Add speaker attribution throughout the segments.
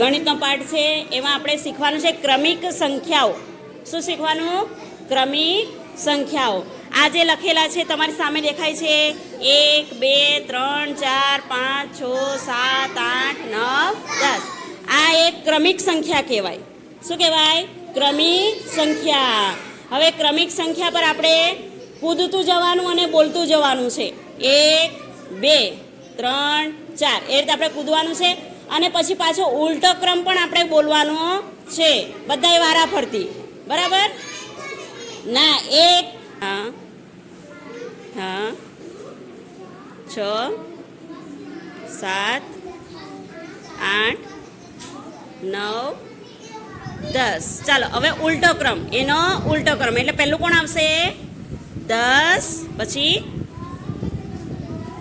Speaker 1: ગણિતનો પાઠ છે, એમાં આપણે શીખવાનું છે ક્રમિક સંખ્યાઓ. શું શીખવાનું? ક્રમિક સંખ્યાઓ. આ જે લખેલા છે, તમારી સામે દેખાય છે, એક, બે, ત્રણ, ચાર, પાંચ, છ, સાત, આઠ, નવ, દસ. આ એક ક્રમિક સંખ્યા કહેવાય. શું કહેવાય? ક્રમિક સંખ્યા. હવે ક્રમિક સંખ્યા પર આપણે કૂદતું જવાનું અને બોલતું જવાનું છે. એક, બે, ત્રણ, ચાર. એ રીતે આપણે કૂદવાનું છે. અને પછી પાછો ઉલટો ક્રમ પણ આપણે બોલવાનો છે. બધાય વારા ફરતી. બરાબર? ના, એક, હા હા, છ, સાત, આઠ, નવ, દસ. ચાલો, હવે ઉલટો ક્રમ. એનો ઉલટો ક્રમ. એટલે પહેલું કોણ આવશે? દસ, પછી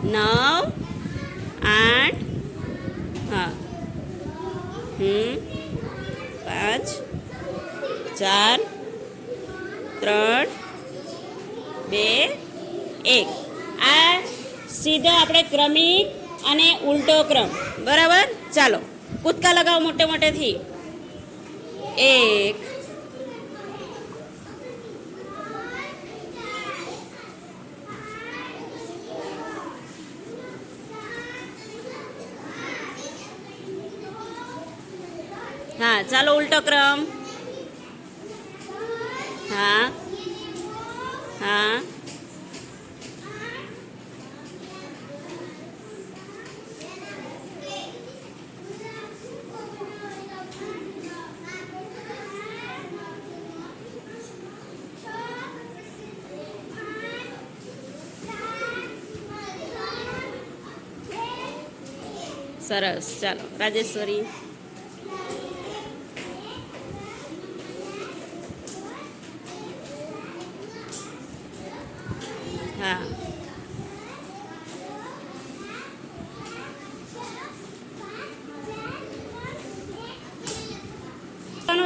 Speaker 1: નવ, આઠ હા. હમ. પાંચ, ચાર, ત્રણ, બે, એક. આ સીધો આપણે ક્રમિક અને ઉલટો ક્રમ. બરાબર? ચાલો. કૂદકા લગાવો મોટે મોટેથી. એક હા ચાલો ઉલટો ક્રમ. હા હા. સરસ ચાલો. રાજેશ્વરી હા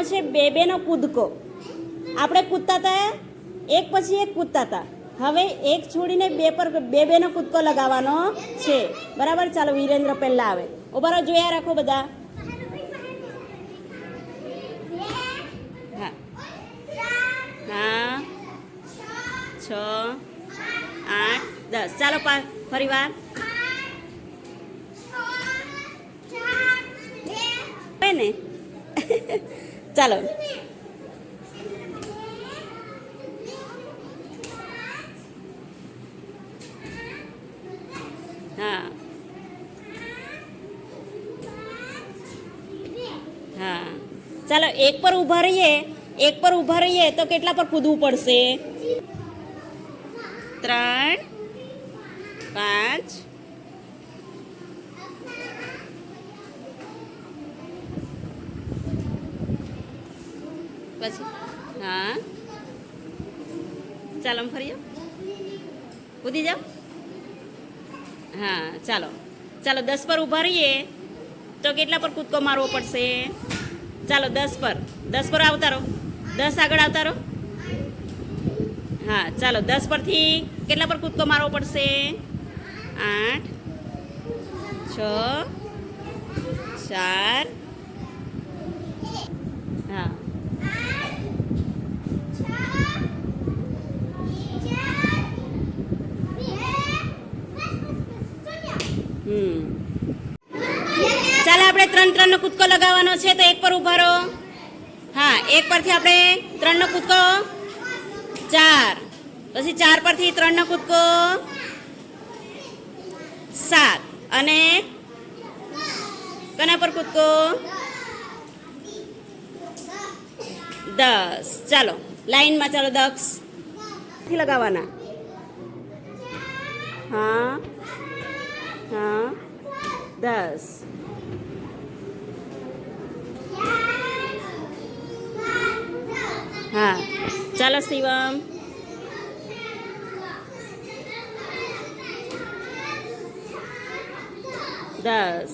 Speaker 1: નો છે બે બેનો કૂદકો. આપણે કૂદતા હતા એક પછી એક કૂદતા હતા હવે એક છોડીને બે પર બે બેનો કૂદકો લગાવવાનો છે. બરાબર? ચાલો વિરેન્દ્ર પહેલાં આવે. ઉભારો જોયા રાખો બધા. હા. છ આઠ દસ. ચાલો ફરી વાર. ને? ચાલો. હા. હા. ચાલો, એક પર ઊભા રહીએ. એક પર ઊભા રહીએ તો કેટલા પર કૂદવું પડશે? ત્રણ, પાંચ પછી. હા. ચાલો, આમ ફરી જાઓ કૂદી જાઓ. હા, ચાલો. ચાલો, દસ પર ઊભા રહીએ. તો કેટલા પર કૂદકો મારવો પડશે? ચાલો, દસ પર. દસ પર આવતારો દસ આગળ આવતારો હા, ચાલો, દસ પરથી કેટલા પર કૂદકો મારવો પડશે? આઠ, છ, ચાર. હા. ચાલો, આપણે ત્રણ ત્રણનો કૂદકો લગાવવાનો છે, તો એક પર ઊભા રહો. હા, એક પરથી આપણે ત્રણનો કૂદકો ચાર. પછી ચાર પરથી ત્રણનો કૂદકો સાત. અને કના પર કૂદકો? દસ. ચાલો, લાઈનમાં ચાલો દક્ષ. લગાવવાના. હા. હા દસ હા ચાલો શિવમ દસ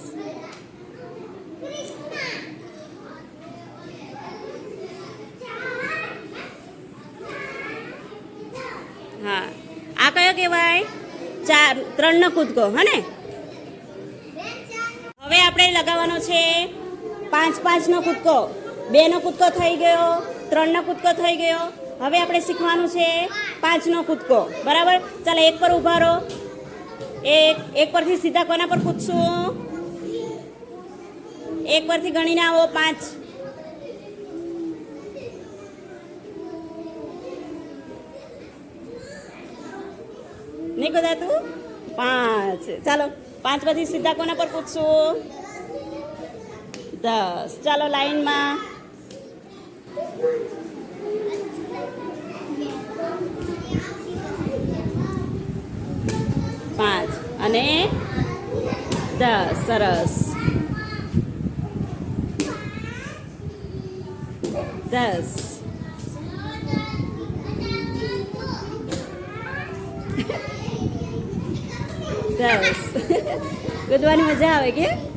Speaker 1: હા આ કયો કહેવાય ચાર ત્રણનો કૂદકો હે ને હવે આપણે લગાવવાનો છે પાંચ પાંચનો કૂદકો. બેનો કૂદકો થઈ ગયો, ત્રણનો કૂદકો થઈ ગયો. હવે આપણે શીખવાનું છે પાંચનો કૂદકો. બરાબર? ચાલો એક પર ઊભા રહો. એક એક પરથી સીધા કોના પર કૂદશું? એક પરથી ગણીને આવો, પાંચ. નહીં કદાતું? પાંચ. ચાલો, પાંચ પછી સીધા કોના પર પૂછશું દસ ચાલો લાઈનમાં. પાંચ અને દસ સરસ. દસ. દસ. કૂદવાની મજા આવે કે?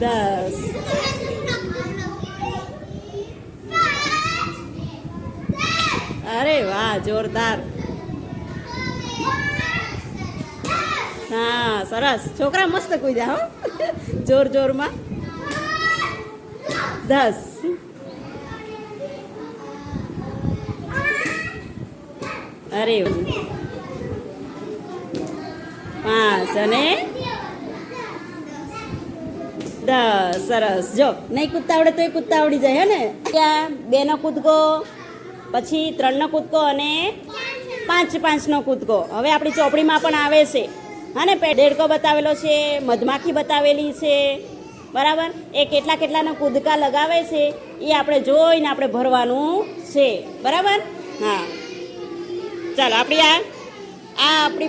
Speaker 1: દસ અરે વાહ જોરદાર હા સરસ છોકરા મસ્ત કૂદ્યા હો જોર જોરમાં દસ અરે પાંચ અને દસ સરસ. જો, નહીં કૂદતા આવડે તો એ કૂદતા આવડી જાય, હે ને? ત્યાં બેનો કૂદકો, પછી ત્રણનો કૂદકો અને પાંચ પાંચનો કૂદકો. હવે આપણી ચોપડીમાં પણ આવે છે. હા ને દેડકો બતાવેલો છે, મધમાખી બતાવેલી છે. બરાબર? એ કેટલા કેટલાના કૂદકા લગાવે છે, એ આપણે જોઈને આપણે ભરવાનું છે. બરાબર? હા. ચાલો, આપણી આ આ આપણી